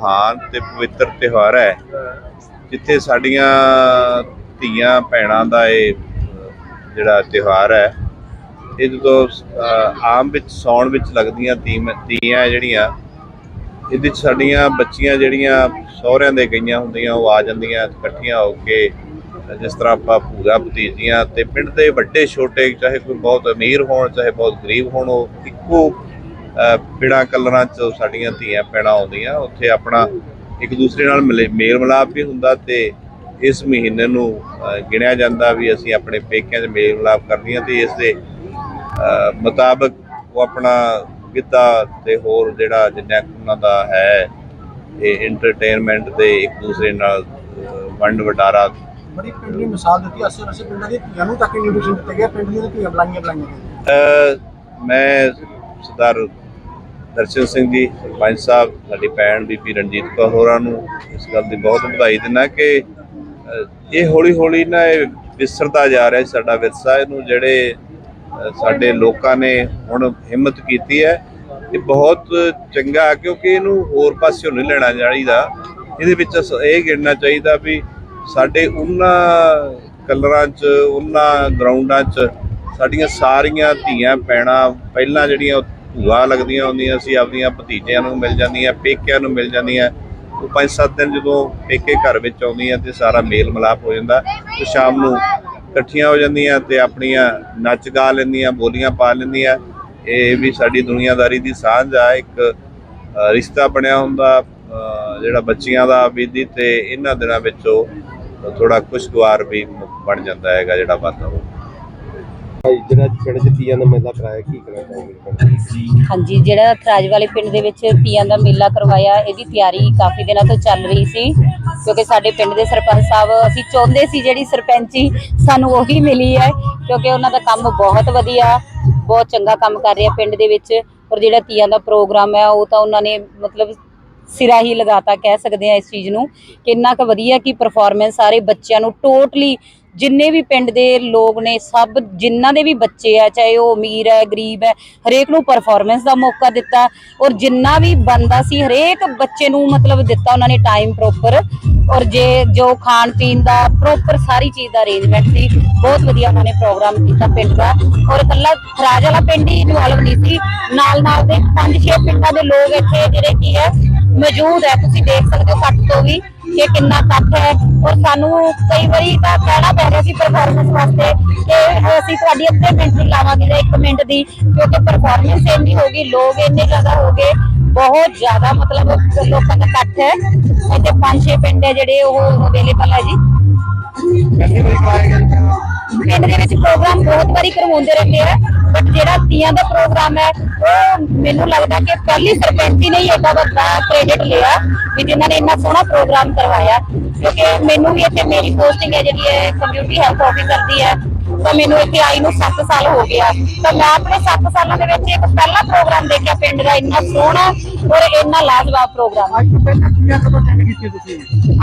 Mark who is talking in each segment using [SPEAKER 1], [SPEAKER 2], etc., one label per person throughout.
[SPEAKER 1] ਮਹਾਨ ਤੇ ਪਵਿੱਤਰ ਤਿਉਹਾਰ ਹੈ। ਜਿੱਥੇ ਸਾਡੀਆਂ ਧੀਆਂ ਭੈਣਾਂ ਦਾ ਇਹ ਜਿਹੜਾ ਤਿਉਹਾਰ ਹੈ, ਇਹ ਜਦੋਂ ਆਮ ਵਿੱਚ ਸੌਣ ਵਿੱਚ ਲੱਗਦੀਆਂ ਤੀਮ- ਤੀਆਂ ਜਿਹੜੀਆਂ, ਇਹਦੇ 'ਚ ਸਾਡੀਆਂ ਬੱਚੀਆਂ ਜਿਹੜੀਆਂ ਸਹੁਰਿਆਂ ਦੇ ਗਈਆਂ ਹੁੰਦੀਆਂ, ਉਹ ਆ ਜਾਂਦੀਆਂ, ਇਕੱਠੀਆਂ ਹੋ ਕੇ, ਜਿਸ ਤਰ੍ਹਾਂ ਆਪਾਂ ਭੂਆ ਭਤੀਜੀਆਂ ਤੇ ਪਿੰਡ ਦੇ ਵੱਡੇ, ਛੋਟੇ, ਚਾਹੇ ਕੋਈ ਬਹੁਤ ਅਮੀਰ ਹੋਣ, ਚਾਹੇ ਬਹੁਤ ਗਰੀਬ ਹੋਣ, ਉਹ ਇੱਕੋ ਬਿਨਾਂ ਕਲਰਾਂ 'ਚ ਸਾਡੀਆਂ ਧੀਆਂ ਭੈਣਾਂ ਆਉਂਦੀਆਂ। ਉੱਥੇ ਆਪਣਾ ਇੱਕ ਦੂਸਰੇ ਨਾਲ ਮਿਲੇ- ਮੇਲ ਮਿਲਾਪ ਵੀ ਹੁੰਦਾ ਤੇ ਇਸ ਮਹੀਨੇ ਨੂੰ ਗਿਣਿਆ ਜਾਂਦਾ ਵੀ ਅਸੀਂ ਆਪਣੇ ਪੇਕਿਆਂ 'ਚ ਮੇਲ ਮਿਲਾਪ ਕਰਦੀਆਂ ਤੇ ਇਸ ਦੇ ਮੁਤਾਬਕ ਉਹ ਆਪਣਾ ਗਿੱਧਾ ਤੇ ਹੋਰ ਜਿਹੜਾ ਜਿੰਨਾ ਉਹਨਾਂ ਦਾ ਹੈ ਇਹ ਐਂਟਰਟੇਨਮੈਂਟ ਤੇ ਇੱਕ ਦੂਸਰੇ ਨਾਲ ਵੰਡ ਵਟਾਰਾ
[SPEAKER 2] ਬੜੀ ਪਿੰਡ ਦੀ ਮਿਸਾਲ ਦਿੱਤੀ ਅਸੇ ਅਸੇ ਪਿੰਡਾਂ ਦੀ ਧੀਆਂ ਨੂੰ ਤੱਕ ਇਨਵੀਟੇਸ਼ਨ ਦਿੱਤੇ ਗਏ ਪਿੰਡ ਦੀਆਂ ਧੀਆਂ ਬੁਲਾਈਆਂ ਬੁਲਾਈਆਂ ਗਈਆਂ।
[SPEAKER 1] ਅਹ ਮੈਂ ਸਰਦਾਰ ਦਰਸ਼ਨ ਸਿੰਘ ਜੀ, ਪੰਜ ਸਾਹਿਬ ਸਾਡੀ ਭੈਣ ਬੀਬੀ ਰਣਜੀਤ ਕੌਰ ਹੋਰਾਂ ਨੂੰ ਇਸ ਗੱਲ ਦੀ ਬਹੁਤ ਵਧਾਈ ਦਿੰਦਾ ਕਿ ਇਹ ਹੌਲੀ ਹੌਲੀ ਨਾ ਇਹ ਵਿਸਰਦਾ ਜਾ ਰਿਹਾ ਸਾਡਾ ਵਿਰਸਾ। ਇਹਨੂੰ ਜਿਹੜੇ ਸਾਡੇ ਲੋਕਾਂ ਨੇ ਹੁਣ ਹਿੰਮਤ ਕੀਤੀ ਹੈ, ਇਹ ਬਹੁਤ ਚੰਗਾ ਕਿਉਂਕਿ ਇਹਨੂੰ ਹੋਰ ਪਾਸਿਓਂ ਨਹੀਂ ਲੈਣਾ ਚਾਹੀਦਾ। ਇਹਦੇ ਵਿੱਚ ਅਸ- ਇਹ ਗਿਣਨਾ ਚਾਹੀਦਾ ਵੀ ਸਾਡੇ ਉਹਨਾਂ ਕਲਰਾਂ 'ਚ, ਉਹਨਾਂ ਗਰਾਊਂਡਾਂ 'ਚ ਸਾਡੀਆਂ ਸਾਰੀਆਂ ਧੀਆਂ ਪੈਣਾ ਪਹਿਲਾਂ ਜਿਹੜੀਆਂ ਭੂਆ ਲੱਗਦੀਆਂ ਹੁੰਦੀਆਂ ਸੀ ਆਪਦੀਆਂ ਭਤੀਜਿਆਂ ਨੂੰ ਮਿਲ ਜਾਂਦੀਆਂ, ਪੇਕਿਆਂ ਨੂੰ ਮਿਲ ਜਾਂਦੀਆਂ। ਉਹ ਪੰਜ ਸੱਤ ਦਿਨ ਜਦੋਂ ਪੇਕੇ ਘਰ ਵਿੱਚ ਆਉਂਦੀਆਂ ਤੇ ਸਾਰਾ ਮੇਲ ਮਿਲਾਪ ਹੋ ਜਾਂਦਾ ਤੇ ਸ਼ਾਮ ਨੂੰ ਇਕੱਠੀਆਂ ਹੋ ਜਾਂਦੀਆਂ ਤੇ ਆਪਣੀਆਂ ਨੱਚ ਗਾ ਲੈਂਦੀਆਂ, ਬੋਲੀਆਂ ਪਾ ਲੈਂਦੀਆਂ। ਇਹ ਵੀ ਸਾਡੀ ਦੁਨੀਆਦਾਰੀ ਦੀ ਸਾਂਝ ਆ, ਇੱਕ ਰਿਸ਼ਤਾ ਬਣਿਆ ਹੁੰਦਾ ਜਿਹੜਾ ਬੱਚੀਆਂ ਦਾ ਬੀਦੀ ਤੇ ਇਹਨਾਂ ਦਿਨਾਂ ਵਿੱਚ ਉਹ ਥੋੜਾ ਖੁਸ਼ਗਵਾਰ ਵੀ ਬਣ ਜਾਂਦਾ ਹੈਗਾ ਜਿਹੜਾ ਵਾਤਾਵਰਨ।
[SPEAKER 3] ਜਿਹੜਾ ਪਿੰਡ ਚ ਤੀਆਂ ਦਾ ਮੇਲਾ ਕਰਾਇਆ, ਕੀ ਕਰਨਾ ਚਾਹੋਗੇ
[SPEAKER 4] ਹਾਂਜੀ। ਜਿਹੜਾ ਥਰਾਜ ਵਾਲੇ ਪਿੰਡ ਦੇ ਵਿੱਚ ਤੀਆਂ ਦਾ ਮੇਲਾ ਕਰਵਾਇਆ, ਇਹਦੀ ਤਿਆਰੀ ਕਾਫੀ ਦਿਨਾਂ ਤੋਂ ਚੱਲ ਰਹੀ ਸੀ, ਕਿਉਂਕਿ ਸਾਡੇ ਪਿੰਡ ਦੇ ਸਰਪੰਚ ਸਾਹਿਬ, ਅਸੀਂ ਚਾਹੁੰਦੇ ਸੀ ਜਿਹੜੀ ਸਰਪੰਚੀ ਸਾਨੂੰ ਉਹੀ ਮਿਲੀ ਹੈ, ਕਿਉਂਕਿ ਉਹਨਾਂ ਦਾ ਕੰਮ ਬਹੁਤ ਵਧੀਆ, ਬਹੁਤ ਚੰਗਾ ਕੰਮ ਕਰ ਰਿਹਾ ਪਿੰਡ ਦੇ ਵਿੱਚ, ਔਰ ਜਿਹੜਾ ਤੀਆਂ ਦਾ ਪ੍ਰੋਗਰਾਮ ਹੈ, ਉਹ ਤਾਂ ਉਹਨਾਂ ਨੇ ਮਤਲਬ ਸਿਰਾ ਹੀ ਲਗਾਤਾ, ਕਹਿ ਸਕਦੇ ਆ ਇਸ ਚੀਜ਼ ਨੂੰ, ਕਿ ਇੰਨਾ ਕੁ ਵਧੀਆ ਕਿ ਪਰਫਾਰਮੈਂਸ ਸਾਰੇ ਬੱਚਿਆਂ ਨੂੰ ਟੋਟਲੀ ਜਿੰਨੇ ਵੀ ਪਿੰਡ ਦੇ ਲੋਕ ਨੇ, ਸਭ ਜਿਨ੍ਹਾਂ ਦੇ ਵੀ ਬੱਚੇ ਆ, ਚਾਹੇ ਉਹ ਅਮੀਰ ਹੈ, ਗਰੀਬ ਹੈ, ਹਰੇਕ ਨੂੰ ਪਰਫਾਰਮੈਂਸ ਦਾ ਮੌਕਾ ਦਿੱਤਾ ਔਰ ਜਿੰਨਾ ਵੀ ਬੰਦਾ ਸੀ, ਹਰੇਕ ਬੱਚੇ ਨੂੰ ਮਤਲਬ ਦਿੱਤਾ ਉਹਨਾਂ ਨੇ ਟਾਈਮ ਪ੍ਰੋਪਰ ਔਰ ਜੇ ਜੋ ਖਾਣ ਪੀਣ ਦਾ ਪ੍ਰੋਪਰ ਸਾਰੀ ਚੀਜ਼ ਦਾ ਅਰੇਂਜਮੈਂਟ ਸੀ, ਬਹੁਤ ਵਧੀਆ ਉਹਨਾਂ ਨੇ ਪ੍ਰੋਗਰਾਮ ਕੀਤਾ ਪਿੰਡ ਦਾ ਔਰ ਇਕੱਲਾ ਥਰਾਜ ਵਾਲਾ ਪਿੰਡ ਹੀ ਇਨਵੋਲਵ ਨਹੀਂ ਸੀ ਨਾਲ ਨਾਲ ਦੇ ਪੰਜ ਛੇ ਪਿੰਡਾਂ ਦੇ ਲੋਕ ਇੱਥੇ ਜਿਹੜੇ ਕੀ ਹੈ, ਮੌਜੂਦ ਹੈ, ਤੁਸੀਂ ਦੇਖ ਸਕਦੇ ਹੋ ਕੱਟ ਤੋਂ ਵੀ। ਕਿ ਕਿੰਨਾ ਇਕੱਠ ਹੈ। ਔਰ ਸਾਨੂੰ ਕਈ ਵਾਰੀ ਤਾਂ ਕਹਿਣਾ ਪੈ ਰਿਹਾ ਸੀ ਪਰਫਾਰਮੈਂਸ ਵਾਸਤੇ ਕਿ ਅਸੀਂ ਤੁਹਾਡੀ ਅੱਧੇ ਮਿੰਟ ਦੀ ਲਾਵਾਂਗੇ ਜਾਂ 1 ਮਿੰਟ ਦੀ ਕਿਉਂਕਿ ਪਰਫਾਰਮੈਂਸ ਇੰਨੀ ਹੋ ਗਈ ਲੋਕ ਇੰਨੇ ਜ਼ਿਆਦਾ ਹੋ ਗਏ। ਬਹੁਤ ਜ਼ਿਆਦਾ ਮਤਲਬ ਲੋਕਾਂ ਦਾ ਇਕੱਠ ਹੈ। ਇੱਥੇ ਪੰਜ ਛੇ ਪਿੰਡ ਹੈ ਜਿਹੜੇ ਉਹ ਅਵੇਲੇਬਲ ਹੈ ਜੀ। ਪਿੰਡ ਦੇ ਵਿੱਚ ਪ੍ਰੋਗਰਾਮ ਬਹੁਤ ਵਾਰੀ ਕਰਵਾਉਂਦੇ ਰਹਿੰਦੇ ਆ। ਜਿਹੜਾ ਤੀਆਂ ਦਾ ਪ੍ਰੋਗਰਾਮ ਹੈ, ਉਹ ਮੈਨੂੰ ਲੱਗਦਾ ਕਿ ਪਹਿਲੀ ਸਰਪੰਚੀ ਨੇ ਹੀ ਏਡਾ ਵੱਡਾ ਕ੍ਰੈਡਿਟ ਲਿਆ ਵੀ ਜਿਨ੍ਹਾਂ ਨੇ ਇੰਨਾ ਸੋਹਣਾ ਪ੍ਰੋਗਰਾਮ ਕਰਵਾਇਆ। ਕਿਉਂਕਿ ਮੈਨੂੰ ਵੀ ਇੱਥੇ ਮੇਰੀ ਪੋਸਟਿੰਗ ਹੈ ਜਿਹੜੀ ਹੈ ਕਮਿਊਨਿਟੀ ਹੈਲਥ ਆਫੀਸਰ ਦੀ ਹੈ। ਤਾਂ ਮੈਨੂੰ ਇੱਥੇ ਆਈ ਨੂੰ 7 ਸਾਲ ਹੋ ਗਿਆ। ਤਾਂ ਮੈਂ ਆਪਣੇ 7 ਸਾਲਾਂ ਦੇ ਵਿੱਚ ਇੱਕ ਪਹਿਲਾ ਪ੍ਰੋਗਰਾਮ ਦੇਖਿਆ ਪਿੰਡ ਦਾ। ਇੰਨਾ ਸੋਹਣਾ ਔਰ ਇੰਨਾ ਲਾਜਵਾਬ ਪ੍ਰੋਗਰਾਮ।
[SPEAKER 2] ਅੱਜ ਤੋਂ ਪਹਿਲਾਂ ਧੀਆਂ ਕਦੋਂ ਅਟੈਂਡ ਕੀਤੀ ਤੁਸੀਂ?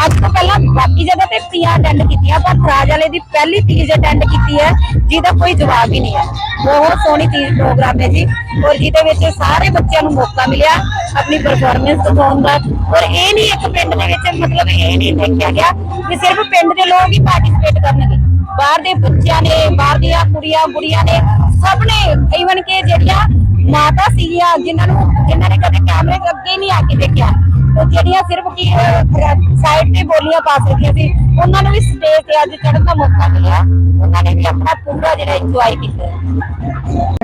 [SPEAKER 4] ਅੱਜ ਤੋਂ ਪਹਿਲਾਂ ਬਾਕੀ ਜਗ੍ਹਾ ਤੇ ਤੀਆਂ ਅਟੈਂਡ ਕੀਤੀਆਂ ਪਰ ਰਾਜ ਵਾਲੇ ਦੀ ਪਹਿਲੀ ਤੀਜ ਅਟੈਂਡ ਕੀਤੀ ਹੈ ਜਿਹਦਾ ਕੋਈ ਜਵਾਬ ਹੀ ਨਹੀਂ ਹੈ। ਬਹੁਤ ਸੋਹਣੀ ਤੀਜ ਪ੍ਰੋਗਰਾਮ ਹੈ ਜੀ। ਔਰ ਜਿਹਦੇ ਵਿੱਚ ਸਾਰੇ ਬੱਚਿਆਂ ਨੂੰ ਮੌਕਾ ਮਿਲਿਆ ਆਪਣੀ ਪਰਫਾਰਮੈਂਸ ਦਿਖਾਉਣ ਦਾ। ਔਰ ਇਹ ਨਹੀਂ ਇੱਕ ਪਿੰਡ ਦੇ ਵਿੱਚ ਮਤਲਬ ਇਹ ਨਹੀਂ ਦੇਖਿਆ ਗਿਆ ਕਿ ਸਿਰਫ ਪਿੰਡ ਦੇ ਲੋਕ ਹੀ ਪਾਰਟਿਸਿਪੇਟ ਕਰਨਗੇ। ਬਾਹਰ ਦੇ ਬੱਚਿਆਂ ਨੇ, ਬਾਹਰ ਦੀਆਂ ਕੁੜੀਆਂ, ਬੁੜੀਆਂ ਨੇ, ਸਭ ਨੇ ਈਵਨ ਕਿ ਜਿਹੜੀਆਂ ਮਾਤਾ ਸੀਗੀਆਂ, ਜਿਨ੍ਹਾਂ ਨੂੰ, ਜਿਨ੍ਹਾਂ ਨੇ ਕਦੇ ਕੈਮਰੇ ਦੇ ਅੱਗੇ ਨਹੀਂ ਆ ਕੇ ਦੇਖਿਆ, ਉਹ ਜਿਹੜੀਆਂ ਸਿਰਫ ਕੀ ਸਾਈਡ ਤੇ ਬੋਲੀਆਂ ਪਾ ਸਕਦੀਆਂ ਸੀ, ਉਹਨਾਂ ਨੂੰ ਵੀ ਸਟੇਜ ਤੇ ਅੱਜ ਚੜ੍ਹਨ ਦਾ ਮੌਕਾ ਮਿਲਿਆ। ਉਹਨਾਂ ਨੇ ਵੀ ਆਪਣਾ ਪੂਰਾ ਜਿਹੜਾ ਇੰਜੋਏ ਕੀਤਾ।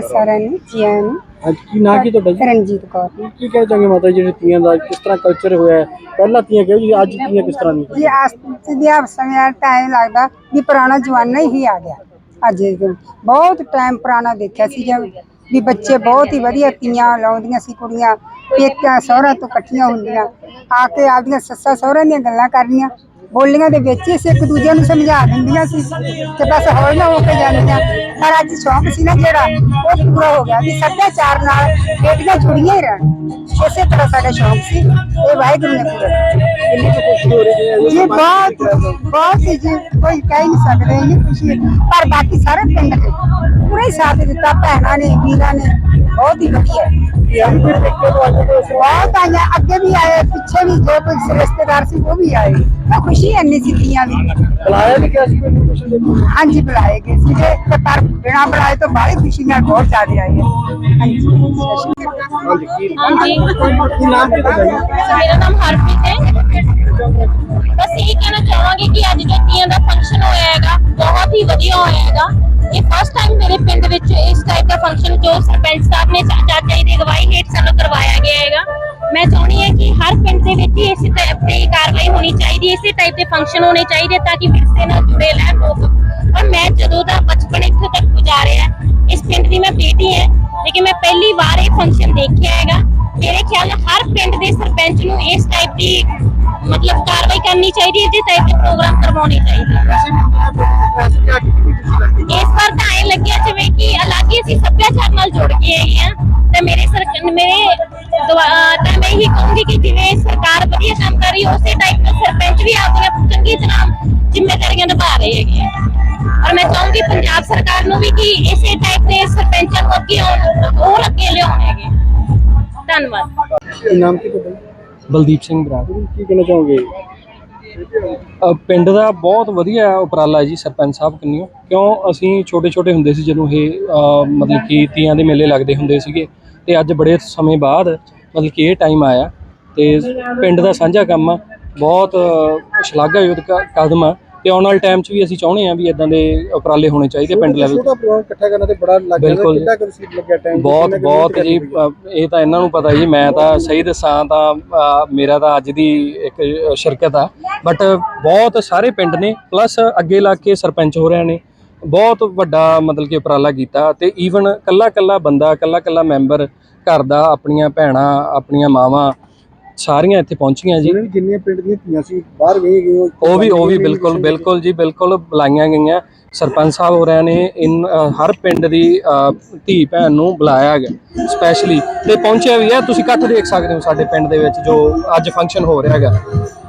[SPEAKER 5] ਸਾਰਿਆਂ ਨੂੰ ਜੀ ਨੂੰ
[SPEAKER 2] ਅੱਜ ਕੀ ਨਾਂ ਕੀ ਤੁਹਾਡਾ ਜੀ?
[SPEAKER 5] ਰਣਜੀਤ ਕੌਰ
[SPEAKER 2] ਕੀ ਕਹਿਣਾ ਚਾਹੁੰਗੇ ਮਾਤਾ ਜੀ ਜਿਹੜੇ ਤੀਆਂ ਦਾ ਕਿਸ ਤਰ੍ਹਾਂ ਕਲਚਰ ਹੋਇਆ ਹੈ? ਪਹਿਲਾਂ ਤੀਆਂ ਕਿਹੋ ਜੀ ਅੱਜ ਤੀਆਂ ਕਿਸ ਤਰ੍ਹਾਂ ਦੀਆਂ?
[SPEAKER 5] ਜੀ ਅੱਜ ਦੇ ਸਮੇਂ ਟਾਈਮ ਲੱਗਦਾ ਵੀ ਪੁਰਾਣਾ ਜਮਾਨਾ ਹੀ ਆ ਗਿਆ। ਅੱਜ ਦੇ ਦਿਨ। ਬਹੁਤ ਟਾਈਮ ਪੁਰਾਣਾ ਦੇਖਿਆ ਸੀ ਜਦ ਵੀ ਬੱਚੇ ਬਹੁਤ ਹੀ ਵਧੀਆ ਤੀਆਂ ਲਾਉਂਦੀਆਂ ਸੀ ਕੁੜੀਆਂ ਪੇਕਿਆਂ ਸਹੁਰਾ ਤੋਂ ਇਕੱਠੀਆਂ ਹੁੰਦੀਆਂ ਆ ਕੇ ਆਪਦੀਆਂ ਸੱਸਾਂ ਸਹੁਰਿਆਂ ਦੀਆਂ ਗੱਲਾਂ ਕਰਨੀਆਂ ਬੋਲੀਆਂ ਦੇ ਵਿੱਚ ਹੀ ਇੱਕ ਦੂਜੇ ਨੂੰ ਸਮਝਾ ਦਿੰਦੀਆਂ ਸੀ ਤੇ ਬਸ ਹੌਲੀ ਹੋ ਕੇ ਜਾਂਦੀਆਂ ਪਰ ਅੱਜ ਸ਼ੌਂਕ ਸੀ ਨਾ ਜਿਹੜਾ, ਉਹ ਪੂਰਾ ਹੋ ਗਿਆ ਵੀ ਸੱਭਿਆਚਾਰ ਨਾਲ ਬੇਟੀਆਂ ਜੁੜੀਆਂ ਹੀ ਰਹਿਣ। ਇਸੇ ਤਰ੍ਹਾਂ ਸਾਡਾ ਸ਼ੌਂਕ ਸੀ। ਇਹ ਵਾਹਿਗੁਰੂ ਨੇ ਪੂਰਾ ਕੀਤਾ।
[SPEAKER 2] ਕਿੰਨੀ ਕੁ ਖੁਸ਼ੀ ਹੋ ਰਹੀ ਹੈ
[SPEAKER 5] ਜੀ ਬਹੁਤ ਬਹੁਤ ਹੀ ਜੀ ਕੋਈ ਕਹਿ ਨਹੀਂ ਸਕਦੇ ਇਹ ਖੁਸ਼ੀ ਹੈ। ਪਰ ਬਾਕੀ ਸਾਰੇ ਪਿੰਡ ਦੇ ਪੂਰੇ ਹੀ ਸਾਥ ਦਿੱਤਾ ਭੈਣਾਂ ਨੇ ਵੀਰਾਂ ਨੇ। ਬਹੁਤ ਹੀ ਵਧੀਆ।
[SPEAKER 2] ਯਾਨੀ ਕਿ ਪੇਕੇ ਤੋਂ ਅੱਜ ਤੋਂ
[SPEAKER 5] ਬਹੁਤ ਆਇਆ ਅੱਗੇ ਵੀ ਆਏ ਪਿੱਛੇ ਵੀ ਜੋ ਕੋਈ ਰਿਸ਼ਤੇਦਾਰ ਸੀ ਉਹ ਵੀ ਆਏ। ਤਾਂ ਖੁਸ਼ੀ ਇੰਨੀ ਸੀ ਤੀਆਂ ਦੀ।
[SPEAKER 2] ਬੁਲਾਇਆ ਵੀ ਗਿਆ ਸੀ ਕੋਈ ਖੁਸ਼ੀ ਦੇ
[SPEAKER 5] ਹਾਂਜੀ ਬੁਲਾਏ ਗਏ ਤੇ ਪਰ ਬਿਨਾਂ ਬੁਲਾਏ ਤੋਂ ਬਾਹਲੀ ਖੁਸ਼ੀ ਨਾਲ ਬਹੁਤ ਜ਼ਿਆਦਾ। ਹਾਂਜੀ।
[SPEAKER 2] ਨਾਮ ਕੀ ਤੁਹਾਡਾ
[SPEAKER 4] ਮੇਰਾ ਨਾਮ ਹਰਪ੍ਰੀਤ ਹੈ। ਬਸ ਇਹ ਕਹਿਣਾ ਚਾਹਾਂਗੇ ਕਿ ਅੱਜ ਜੋ ਤੀਆਂ ਦਾ ਫੰਕਸ਼ਨ ਹੋਇਆ ਹੈਗਾ, ਬਹੁਤ ਹੀ ਵਧੀਆ ਹੋਇਆ ਹੈਗਾ। ਇਹ ਫਸਟ ਟਾਈਮ ਮੇਰੇ ਪਿੰਡ ਵਿੱਚ ਇਸ ਟਾਈਪ ਦਾ ਫੰਕਸ਼ਨ ਜੋ ਸਰਪੰਚ ਸਾਹਿਬ ਨੇ ਚਾਚਾ ਜੀ ਦੀ ਅਗਵਾਈ ਹੇਠ ਸਾਨੂੰ ਕਰਵਾਇਆ ਗਿਆ ਹੈਗਾ। ਮੈਂ ਚਾਹੁੰਦੀ ਹਾਂ ਕਿ ਹਰ ਪਿੰਡ ਦੇ ਵਿੱਚ ਇਸੇ ਟਾਈਪ ਦੀ ਕਾਰਵਾਈ ਹੋਣੀ ਚਾਹੀਦੀ ਹੈ ਇਸੇ ਟਾਈਪ ਦੇ ਫੰਕਸ਼ਨ ਹੋਣੇ ਚਾਹੀਦੇ ਤਾਂ ਕਿ ਵਿਰਸੇ ਨਾਲ ਜੁੜੇ ਰਹਿਣ ਲੋਕ। ਔਰ ਮੈਂ ਜਦੋਂ ਦਾ ਬਚਪਨ ਇੱਥੇ ਤੱਕ ਗੁਜ਼ਾਰਿਆ, ਇਸ ਪਿੰਡ ਦੀ ਮੈਂ ਬੇਟੀ ਹਾਂ, ਲੇਕਿਨ ਮੈਂ ਪਹਿਲੀ ਵਾਰ ਇਹ ਫੰਕਸ਼ਨ ਦੇਖਿਆ ਹੈਗਾ। ਮੇਰੇ ਖਿਆਲ ਨਾਲ ਹਰ ਪਿੰਡ ਦੇ ਸਰਪੰਚ ਨੂੰ ਇਸ ਟਾਈਪ ਦੀ ਮਤਲਬ ਕਾਰਵਾਈ ਕਰਨੀ ਚਾਹੀਦੀ ਹੈ ਇਸ ਟਾਈਪ ਦੇ ਪ੍ਰੋਗਰਾਮ ਕਰਵਾਉਣੇ ਚਾਹੀਦੇ ਇਸ ਵਾਰ ਤਾਂ ਐ ਲੱਗਿਆ ਜਿਵੇਂ ਕਿ ਅਲੱਗ ਹੀ ਅਸੀਂ ਸੱਭਿਆਚਾਰ ਨਾਲ ਜੁੜ ਗਏ ਹੈਗੇ ਆ ਤੇ ਮੇਰੇ ਸਰ ਮੇਰੇ ਦੁਆ- ਤਾਂ ਮੈਂ ਇਹੀ ਕਹੂੰਗੀ ਕਿ ਜਿਵੇਂ ਸਰਕਾਰ ਵਧੀਆ ਕੰਮ ਕਰ ਰਹੀ ਹੈ, ਉਸੇ ਟਾਈਪ ਦੇ ਸਰਪੰਚ ਵੀ ਆਪਣੀਆਂ ਚੰਗੀ ਤਰ੍ਹਾਂ ਜ਼ਿੰਮੇਵਾਰੀਆਂ ਨਿਭਾ ਰਹੇ ਹੈਗੇ ਆ। ਔਰ ਮੈਂ ਚਾਹੂੰਗੀ ਪੰਜਾਬ ਸਰਕਾਰ ਨੂੰ ਵੀ ਕਿ ਇਸੇ ਟਾਈਪ ਦੇ ਸਰਪੰਚਾਂ ਨੂੰ ਅੱਗੇ ਆਉਣ ਹੋਰ ਅੱਗੇ ਲਿਆਉਣ ਹੈਗੇ ਧੰਨਵਾਦ।
[SPEAKER 2] ਕੀ ਨਾਮ ਕੀ ਤੁਹਾਡਾ?
[SPEAKER 6] ਬਲਦੀਪ ਸਿੰਘ ਬਰਾੜ।
[SPEAKER 2] ਕੀ ਕਹਿਣਾ ਚਾਹੋਗੇ?
[SPEAKER 6] ਅ, ਪਿੰਡ ਦਾ ਬਹੁਤ ਵਧੀਆ ਉਪਰਾਲਾ ਹੈ ਜੀ ਸਰਪੰਚ ਸਾਹਿਬ ਕੰਨਿਓ। ਕਿਉਂ ਅਸੀਂ ਛੋਟੇ ਛੋਟੇ ਹੁੰਦੇ ਸੀ ਜਦੋਂ ਇਹ ਅ, ਮਤਲਬ ਕਿ ਤੀਆਂ ਦੇ ਮੇਲੇ ਲੱਗਦੇ ਹੁੰਦੇ ਸੀਗੇ ਤੇ ਅੱਜ ਬੜੇ ਸਮੇਂ ਬਾਅਦ ਮਤਲਬ ਕਿ ਇਹ ਟਾਈਮ ਆਇਆ। ਤੇ ਪਿੰਡ ਦਾ ਸਾਂਝਾ ਕੰਮ ਆ ਬਹੁਤ ਅ, ਸ਼ਲਾਘਾਯੋਗ ਕ- ਕਦਮ ਆ। ਤੇ ਆਉਣ ਵਾਲੇ ਟਾਈਮ 'ਚ ਵੀ ਅਸੀਂ ਚਾਹੁੰਦੇ ਆ ਵੀ ਇਦਾਂ ਦੇ ਉਪਰਾਲੇ ਹੋਣੇ ਚਾਹੀਦੇ ਪਿੰਡ ਲੈਵਲ
[SPEAKER 2] ਛੋਟਾ ਪ੍ਰੋਗਰਾਮ ਇਕੱਠਾ ਕਰਨਾ ਤੇ ਬੜਾ ਲੱਗ
[SPEAKER 6] ਬਿਲਕੁਲ।
[SPEAKER 2] ਕਿੰਨਾ ਕੁ ਸੀ ਲੱਗਿਆ ਟਾਈਮ
[SPEAKER 6] ਬਹੁਤ ਬਹੁਤ ਜੀ ਅ, ਇਹ ਤਾਂ ਇਹਨਾਂ ਨੂੰ ਪਤਾ ਜੀ ਮੈਂ ਤਾਂ ਸਹੀ ਦੱਸਾਂ ਤਾਂ ਅ, ਮੇਰਾ ਤਾਂ ਅੱਜ ਦੀ ਇੱਕ ਅ, ਸ਼ਿਰਕਤ ਆ। ਬਟ ਬਹੁਤ ਸਾਰੇ ਪਿੰਡ ਨੇ ਪਲੱਸ ਅੱਗੇ ਲਾ ਕੇ ਸਰਪੰਚ ਹੋ ਰਹੇ ਨੇ। ਬਹੁਤ ਵੱਡਾ ਮਤਲਬ ਕਿ ਉਪਰਾਲਾ ਕੀਤਾ ਤੇ ਈਵਨ ਕੱਲਾ ਕੱਲਾ ਬੰਦਾ ਕੱਲਾ ਕੱਲਾ ਮੈਂਬਰ ਘਰ ਦਾ ਆਪਣੀਆਂ ਭੈਣਾਂ ਆਪਣੀਆਂ ਮਾਵਾਂ ਸਾਰੀਆਂ ਇੱਥੇ ਪਹੁੰਚੀਆਂ ਜੀ।
[SPEAKER 2] ਜਿੰਨੀਆਂ ਪਿੰਡ ਦੀਆਂ ਧੀਆਂ ਸੀ ਬਾਹਰ ਗਏ ਗਏ
[SPEAKER 6] ਉਹ ਵੀ ਉਹ ਵੀ ਬਿਲਕੁਲ ਬਿਲਕੁਲ ਜੀ ਬਿਲਕੁਲ ਬੁਲਾਈਆਂ ਗਈਆਂ। ਸਰਪੰਚ ਸਾਹਿਬ ਹੋ ਰਹੇ ਨੇ ਇਨ ਹਰ ਪਿੰਡ ਦੀ ਧੀ ਭੈਣ ਨੂੰ ਬੁਲਾਇਆ ਗਿਆ ਸਪੈਸ਼ਲੀ ਤੇ ਪਹੁੰਚਿਆ ਵੀ ਹੈ ਤੁਸੀਂ ਇਕੱਠ ਦੇਖ ਸਕਦੇ ਹੋ ਸਾਡੇ ਪਿੰਡ ਦੇ ਵਿੱਚ ਜੋ ਅੱਜ ਫੰਕਸ਼ਨ ਹੋ ਰਿਹਾ ਹੈਗਾ।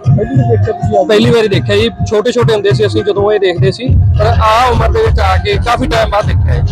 [SPEAKER 2] ਪਹਿਲੀ ਵਾਰ ਦੇਖਿਆ ਤੁਸੀਂ ਅੱਜ?
[SPEAKER 6] ਪਹਿਲੀ ਵਾਰੀ ਦੇਖਿਆ ਜੀ ਛੋਟੇ ਛੋਟੇ ਹੁੰਦੇ ਸੀ ਅਸੀਂ ਜਦੋਂ ਇਹ ਦੇਖਦੇ ਸੀ। ਪਰ ਆ ਉਮਰ ਦੇ ਵਿੱਚ ਆ ਕੇ ਕਾਫੀ ਟਾਈਮ ਬਾਅਦ ਦੇਖਿਆ ਹੈ